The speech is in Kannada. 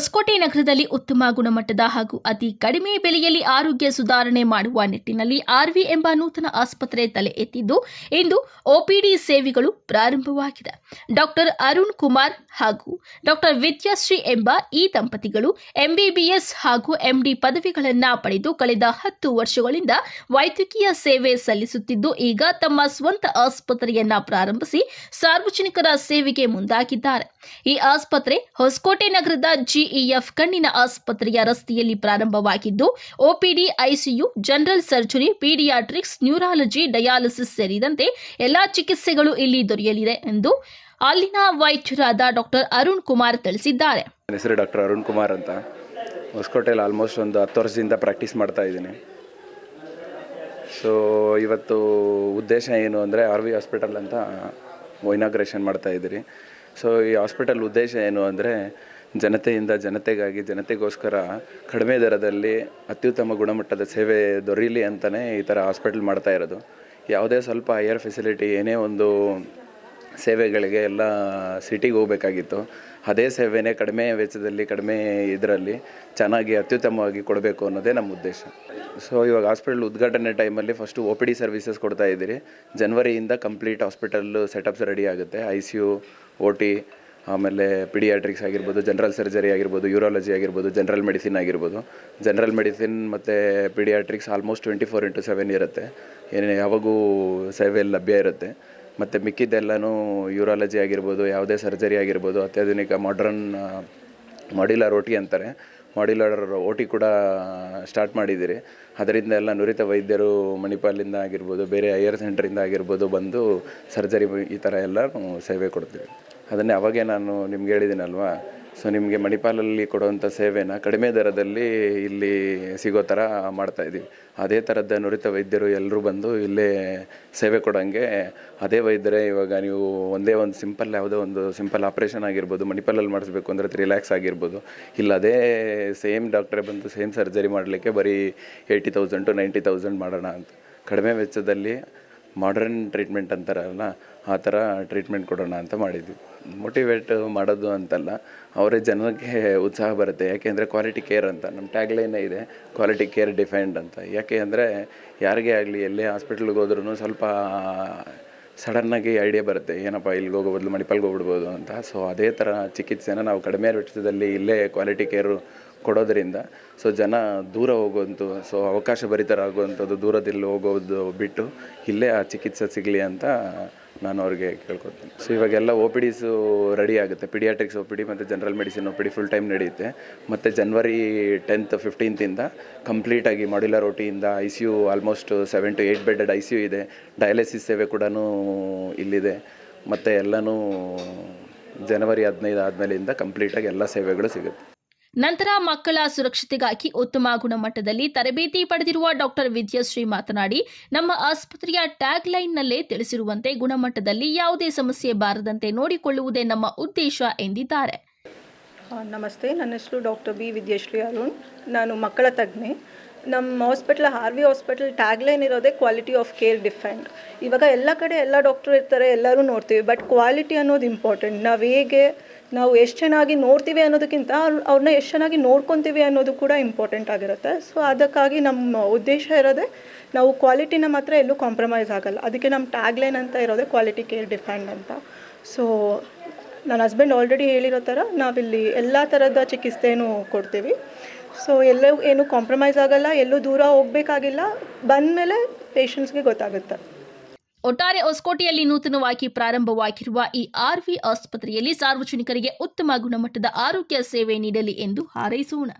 ಹೊಸಕೋಟೆ ನಗರದಲ್ಲಿ ಉತ್ತಮ ಗುಣಮಟ್ಟದ ಹಾಗೂ ಅತಿ ಕಡಿಮೆ ಬೆಲೆಯಲ್ಲಿ ಆರೋಗ್ಯ ಸುಧಾರಣೆ ಮಾಡುವ ನಿಟ್ಟಿನಲ್ಲಿ ಆರ್ವಿ ಎಂಬ ನೂತನ ಆಸ್ಪತ್ರೆ ತಲೆ ಎತ್ತಿದ್ದು, ಇಂದು ಒಪಿಡಿ ಸೇವೆಗಳು ಪ್ರಾರಂಭವಾಗಿದೆ. ಡಾಕ್ಟರ್ ಅರುಣ್ ಕುಮಾರ್ ಹಾಗೂ ಡಾಕ್ಟರ್ ವಿದ್ಯಾಶ್ರೀ ಎಂಬ ಈ ದಂಪತಿಗಳು ಎಂಬಿಬಿಎಸ್ ಹಾಗೂ ಎಂಡಿ ಪದವಿಗಳನ್ನು ಪಡೆದು ಕಳೆದ ಹತ್ತು ವರ್ಷಗಳಿಂದ ವೈದ್ಯಕೀಯ ಸೇವೆ ಸಲ್ಲಿಸುತ್ತಿದ್ದು, ಈಗ ತಮ್ಮ ಸ್ವಂತ ಆಸ್ಪತ್ರೆಯನ್ನ ಪ್ರಾರಂಭಿಸಿ ಸಾರ್ವಜನಿಕರ ಸೇವೆಗೆ ಮುಂದಾಗಿದ್ದಾರೆ. ಈ ಆಸ್ಪತ್ರೆ ಹೊಸಕೋಟೆ ನಗರದ ಜಿಇಎಫ್ ಕಣ್ಣಿನ ಆಸ್ಪತ್ರೆಯ ರಸ್ತೆಯಲ್ಲಿ ಪ್ರಾರಂಭವಾಗಿದ್ದು OPD ICU, general surgery, paediatrics, neurology, dialysis ಸೇರಿದಂತೆ ಎಲ್ಲಾ ಚಿಕಿತ್ಸೆಗಳು ಇಲ್ಲಿ ದೊರೆಯಲಿದೆ ಎಂದು ಅಲ್ಲಿನ ವೈದ್ಯರಾದ ಡಾಕ್ಟರ್ ಅರುಣ್ ಕುಮಾರ್ ತಿಳಿಸಿದ್ದಾರೆ. ಹೆಸರು ಡಾಕ್ಟರ್ ಅರುಣ್ ಕುಮಾರ್ ಅಂತ. ಹೊಸಕೋಟೆಯಲ್ಲಿ ಆಲ್ಮೋಸ್ಟ್ ಒಂದು ಹತ್ತು ವರ್ಷದಿಂದ ಪ್ರಾಕ್ಟೀಸ್ ಮಾಡ್ತಾ ಇದ್ದೀನಿ. ಸೊ ಇವತ್ತು ಉದ್ದೇಶ ಏನು ಅಂದರೆ ಆರ್ ವಿ ಹಾಸ್ಪಿಟಲ್ ಅಂತ ಇನಾಗ್ರೇಷನ್ ಮಾಡ್ತಾ ಇದ್ದೀರಿ. ಸೊ ಈ ಹಾಸ್ಪಿಟಲ್ ಉದ್ದೇಶ ಏನು ಅಂದರೆ ಜನತೆಯಿಂದ ಜನತೆಗಾಗಿ, ಜನತೆಗೋಸ್ಕರ ಕಡಿಮೆ ದರದಲ್ಲಿ ಅತ್ಯುತ್ತಮ ಗುಣಮಟ್ಟದ ಸೇವೆ ದೊರೀಲಿ ಅಂತಲೇ ಈ ಥರ ಹಾಸ್ಪಿಟಲ್ ಮಾಡ್ತಾ ಇರೋದು. ಯಾವುದೇ ಸ್ವಲ್ಪ ಹೈಯರ್ ಫೆಸಿಲಿಟಿ ಏನೇ ಒಂದು ಸೇವೆಗಳಿಗೆ ಎಲ್ಲ ಸಿಟಿಗೆ ಹೋಗಬೇಕಾಗಿತ್ತು. ಅದೇ ಸೇವೆನೇ ಕಡಿಮೆ ವೆಚ್ಚದಲ್ಲಿ, ಕಡಿಮೆ ಇದರಲ್ಲಿ ಚೆನ್ನಾಗಿ ಅತ್ಯುತ್ತಮವಾಗಿ ಕೊಡಬೇಕು ಅನ್ನೋದೇ ನಮ್ಮ ಉದ್ದೇಶ. ಸೊ ಇವಾಗ ಹಾಸ್ಪಿಟಲ್ ಉದ್ಘಾಟನೆ ಟೈಮಲ್ಲಿ first O P D services ಕೊಡ್ತಾ ಇದ್ದೀರಿ. ಜನವರಿಯಿಂದ ಕಂಪ್ಲೀಟ್ ಹಾಸ್ಪಿಟಲ್ ಸೆಟಪ್ಸ್ ರೆಡಿ ಆಗುತ್ತೆ. I C U, O T ಆಮೇಲೆ ಪಿಡಿಯಾಟ್ರಿಕ್ಸ್ ಆಗಿರ್ಬೋದು ಜನರಲ್ ಸರ್ಜರಿ ಆಗಿರ್ಬೋದು ಯೂರಾಲಜಿ ಆಗಿರ್ಬೋದು ಜನರಲ್ ಮೆಡಿಸಿನ್ ಆಗಿರ್ಬೋದು. ಜನರಲ್ ಮೆಡಿಸಿನ್ ಮತ್ತು paediatrics almost twenty four into seven ಇರುತ್ತೆ. ಏನೇ ಯಾವಾಗೂ ಸೇವೆ ಲಭ್ಯ ಇರುತ್ತೆ. ಮತ್ತು ಮಿಕ್ಕಿದ್ದೆಲ್ಲನೂ ಯೂರಾಲಜಿ ಆಗಿರ್ಬೋದು, ಯಾವುದೇ ಸರ್ಜರಿ ಆಗಿರ್ಬೋದು, ಅತ್ಯಾಧುನಿಕ ಮಾಡ್ರನ್ ಮಾಡ್ಯುಲರ್ ಓಟಿ ಅಂತಾರೆ. ಮಾಡ್ಯುಲರ್ ಓಟಿ ಕೂಡ ಸ್ಟಾರ್ಟ್ ಮಾಡಿದ್ದೀರಿ. ಅದರಿಂದ ಎಲ್ಲ ನುರಿತ ವೈದ್ಯರು ಮಣಿಪಾಲಿಂದ ಆಗಿರ್ಬೋದು, ಬೇರೆ ಹೈಯರ್ ಸೆಂಟ್ರಿಂದ ಆಗಿರ್ಬೋದು ಬಂದು ಸರ್ಜರಿ ಈ ಥರ ಎಲ್ಲ ಸೇವೆ ಕೊಡ್ತೀವಿ. ಅದನ್ನೇ ಅವಾಗೇ ನಾನು ನಿಮ್ಗೆ ಹೇಳಿದ್ದೀನಲ್ವಾ? ಸೊ ನಿಮಗೆ ಮಣಿಪಾಲಲ್ಲಿ ಕೊಡುವಂಥ ಸೇವೆನ ಕಡಿಮೆ ದರದಲ್ಲಿ ಇಲ್ಲಿ ಸಿಗೋ ಥರ ಮಾಡ್ತಾ ಇದ್ದೀವಿ. ಅದೇ ಥರದ ನುರಿತ ವೈದ್ಯರು ಎಲ್ಲರೂ ಬಂದು ಇಲ್ಲೇ ಸೇವೆ ಕೊಡೋಂಗೆ. ಅದೇ ವೈದ್ಯರೇ ಇವಾಗ ನೀವು ಒಂದೇ ಒಂದು ಸಿಂಪಲ್ ಯಾವುದೋ ಒಂದು ಸಿಂಪಲ್ ಆಪ್ರೇಷನ್ ಆಗಿರ್ಬೋದು, ಮಣಿಪಾಲಲ್ಲಿ ಮಾಡಿಸ್ಬೇಕು ಅಂದರೆ ರಿಲ್ಯಾಕ್ಸ್ ಲ್ಯಾಕ್ಸ್ ಆಗಿರ್ಬೋದು. ಇಲ್ಲ, ಅದೇ ಸೇಮ್ ಡಾಕ್ಟ್ರೇ ಬಂದು ಸೇಮ್ ಸರ್ಜರಿ ಮಾಡಲಿಕ್ಕೆ ಬರೀ eighty thousand to ninety thousand ಮಾಡೋಣ ಅಂತ. ಕಡಿಮೆ ವೆಚ್ಚದಲ್ಲಿ ಮಾಡ್ರನ್ ಟ್ರೀಟ್ಮೆಂಟ್ ಅಂತಾರಲ್ಲ, ಆ ಥರ ಟ್ರೀಟ್ಮೆಂಟ್ ಕೊಡೋಣ ಅಂತ ಮಾಡಿದ್ವಿ. ಮೋಟಿವೇಟ್ ಮಾಡೋದು ಅಂತಲ್ಲ, ಅವರೇ ಜನಕ್ಕೆ ಉತ್ಸಾಹ ಬರುತ್ತೆ. ಯಾಕೆಂದರೆ ಕ್ವಾಲಿಟಿ ಕೇರ್ ಅಂತ ನಮ್ಮ ಟ್ಯಾಗ್ಲೈನೇ ಇದೆ ಕ್ವಾಲಿಟಿ ಕೇರ್ ಡಿಫೈನ್ಡ್ ಅಂತ. ಯಾಕೆ ಅಂದರೆ ಯಾರಿಗೇ ಆಗಲಿ, ಎಲ್ಲೇ ಹಾಸ್ಪಿಟ್ಲಿಗೆ ಹೋದ್ರೂ ಸ್ವಲ್ಪ ಸಡನ್ನಾಗಿ ಐಡಿಯಾ ಬರುತ್ತೆ. ಏನಪ್ಪ, ಇಲ್ಲಿಗೆ ಹೋಗೋ ಬದಲು ಮಣಿಪಾಲ್ಗೆ ಹೋಗ್ಬಿಡ್ಬೋದು ಅಂತ. ಸೊ ಅದೇ ಥರ ಚಿಕಿತ್ಸೆನ ನಾವು ಕಡಿಮೆ ವೆಚ್ಚದಲ್ಲಿ ಇಲ್ಲೇ ಕ್ವಾಲಿಟಿ ಕೇರು ಕೊಡೋದರಿಂದ ಸೊ ಜನ ದೂರ ಹೋಗುವಂಥ ಸೊ ಅವಕಾಶ ಭರಿತರಾಗುವಂಥದ್ದು ದೂರದಲ್ಲಿ ಹೋಗೋದು ಬಿಟ್ಟು ಇಲ್ಲೇ ಆ ಚಿಕಿತ್ಸೆ ಸಿಗಲಿ ಅಂತ ನಾನು ಅವ್ರಿಗೆ ಕೇಳ್ಕೊತೀನಿ ಸೊ ಇವಾಗೆಲ್ಲ ಓ ಪಿ ಡಿಸು ರೆಡಿ ಆಗುತ್ತೆ. ಪಿಡಿಯಾಟ್ರಿಕ್ಸ್ ಓ ಪಿ ಡಿ ಮತ್ತು general medicine O P D full time ನಡೆಯುತ್ತೆ. ಮತ್ತು ಜನ್ವರಿ ಟೆಂತ್ ಫಿಫ್ಟೀನ್ತಿಂದ ಕಂಪ್ಲೀಟಾಗಿ ಮಾಡ್ಯುಲರ್ ರೋಟಿಯಿಂದ ಟಿಯಿಂದ I C U almost seven to eight bedded I C U ಇದೆ. ಡಯಾಲಿಸಿಸ್ ಸೇವೆ ಕೂಡ ಇಲ್ಲಿದೆ. ಮತ್ತು ಎಲ್ಲನೂ ಜನವರಿ ಹದಿನೈದು ಆದಮೇಲಿಂದ ಕಂಪ್ಲೀಟಾಗಿ ಎಲ್ಲ ಸೇವೆಗಳು ಸಿಗುತ್ತೆ. ನಂತರ ಮಕ್ಕಳ ಸುರಕ್ಷತೆಗಾಗಿ ಉತ್ತಮ ಗುಣಮಟ್ಟದಲ್ಲಿ ತರಬೇತಿ ಪಡೆದಿರುವ ಡಾಕ್ಟರ್ ವಿದ್ಯಾಶ್ರೀ ಮಾತನಾಡಿ, ನಮ್ಮ ಆಸ್ಪತ್ರೆಯ ಟ್ಯಾಗ್ ಲೈನ್ನಲ್ಲೇ ತಿಳಿಸಿರುವಂತೆ ಗುಣಮಟ್ಟದಲ್ಲಿ ಯಾವುದೇ ಸಮಸ್ಯೆ ಬಾರದಂತೆ ನೋಡಿಕೊಳ್ಳುವುದೇ ನಮ್ಮ ಉದ್ದೇಶ ಎಂದಿದ್ದಾರೆ. ನಮಸ್ತೆ. ನನ್ನ ಹೆಸರು ಡಾಕ್ಟರ್ ಬಿ ವಿದ್ಯಾಶ್ರೀ ಅರುಣ್. ನಾನು ಮಕ್ಕಳ ತಜ್ಞೆ. ನಮ್ಮ hospital, R V hospital tagline ಇರೋದೇ ಕ್ವಾಲಿಟಿ ಆಫ್ ಕೇರ್ ಡಿಫೆಂಡ್. ಇವಾಗ ಎಲ್ಲ ಕಡೆ ಎಲ್ಲ ಡಾಕ್ಟರ್ ಇರ್ತಾರೆ, ಎಲ್ಲರೂ ನೋಡ್ತೀವಿ. ಬಟ್ ಕ್ವಾಲಿಟಿ ಅನ್ನೋದು ಇಂಪಾರ್ಟೆಂಟ್. ನಾವು ಹೇಗೆ ನಾವು ಎಷ್ಟು ಚೆನ್ನಾಗಿ ನೋಡ್ತೀವಿ ಅನ್ನೋದಕ್ಕಿಂತ ಅವ್ರ್- ಅವ್ರನ್ನ ಎಷ್ಟು ಚೆನ್ನಾಗಿ ನೋಡ್ಕೊತೀವಿ ಅನ್ನೋದು ಕೂಡ ಇಂಪಾರ್ಟೆಂಟ್ ಆಗಿರುತ್ತೆ. ಸೊ ಅದಕ್ಕಾಗಿ ನಮ್ಮ ಉದ್ದೇಶ ಇರೋದೇ ನಾವು ಕ್ವಾಲಿಟಿನ ಮಾತ್ರ ಎಲ್ಲೂ ಕಾಂಪ್ರಮೈಸ್ ಆಗಲ್ಲ. ಅದಕ್ಕೆ ನಮ್ಮ ಟ್ಯಾಗ್ಲೈನ್ ಅಂತ ಇರೋದೇ ಕ್ವಾಲಿಟಿ ಕೇರ್ ಡಿಫೆಂಡ್ ಅಂತ. ಸೊ ನನ್ನ ಹಸ್ಬೆಂಡ್ ಆಲ್ರೆಡಿ ಹೇಳಿರೋ ಥರ ನಾವಿಲ್ಲಿ ಎಲ್ಲ ಥರದ ಚಿಕಿತ್ಸೆನೂ ಕೊಡ್ತೀವಿ. ಸೊ ಎಲ್ಲೂ ಏನು ಕಾಂಪ್ರಮೈಸ್ ಆಗಲ್ಲ, ಎಲ್ಲೂ ದೂರ ಹೋಗಬೇಕಾಗಿಲ್ಲ. ಬಂದಮೇಲೆ ಪೇಷಂಟ್ಸ್ಗೆ ಗೊತ್ತಾಗುತ್ತೆ. ಒಟ್ಟಾರೆ ಹೊಸಕೋಟೆಯಲ್ಲಿ ನೂತನವಾಗಿ ಪ್ರಾರಂಭವಾಗಿರುವ ಈ ಆರ್ವಿ ಆಸ್ಪತ್ರೆಯಲ್ಲಿ ಸಾರ್ವಜನಿಕರಿಗೆ ಉತ್ತಮ ಗುಣಮಟ್ಟದ ಆರೋಗ್ಯ ಸೇವೆ ನೀಡಲಿ ಎಂದು ಹಾರೈಸೋಣ.